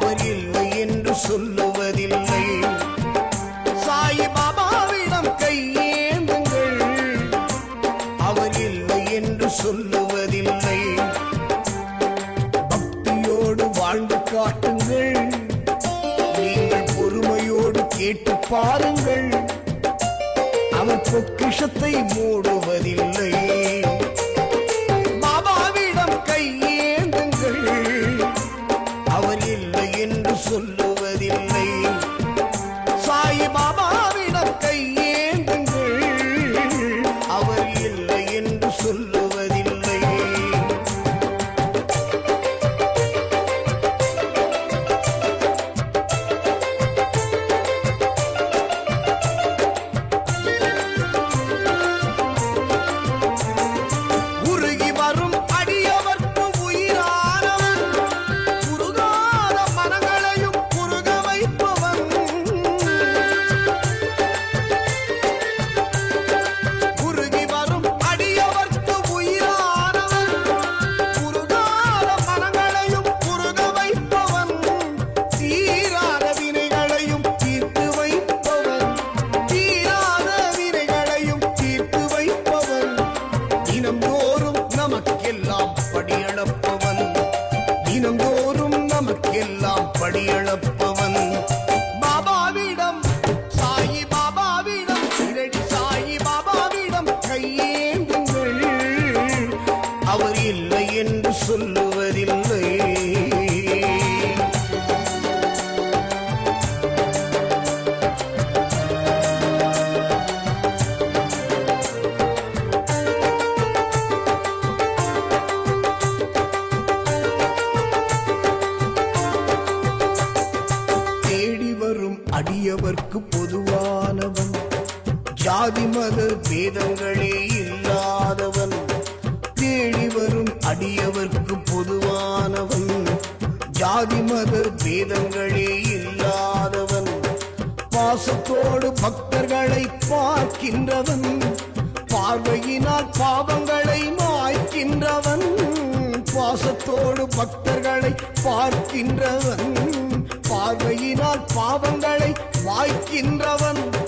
அவர் இல்லை என்று சொல்லுவதில்லை. சாயிபாபாவிடம் கையேந்துங்கள் அவர் இல்லை என்று சொல்லுவதில்லை. பக்தியோடு வாழ்ந்து காட்டுங்கள். நீங்கள் பொறுமையோடு கேட்டு பாருங்கள். அவர் பொக்கிஷத்தை மூடுவதில்லை. சொல்லுவதில்லை அவர் இல்லை என்று சொல்லுவதில்லை. தேடி வரும் அடியவர்க்கு பொதுவானவன். ஜாதி மத பேதங்களே இல்லாதவன். அடியவர்க்கு பொதுவானவன். ஜாதி மத பேதங்களே இல்லாதவன். பாசத்தோடு பக்தர்களை பார்க்கின்றவன். பார்வையினால் பாவங்களை மாய்க்கின்றவன். பாசத்தோடு பக்தர்களை பார்க்கின்றவன். பார்வையினால் பாவங்களை வாய்க்கின்றவன்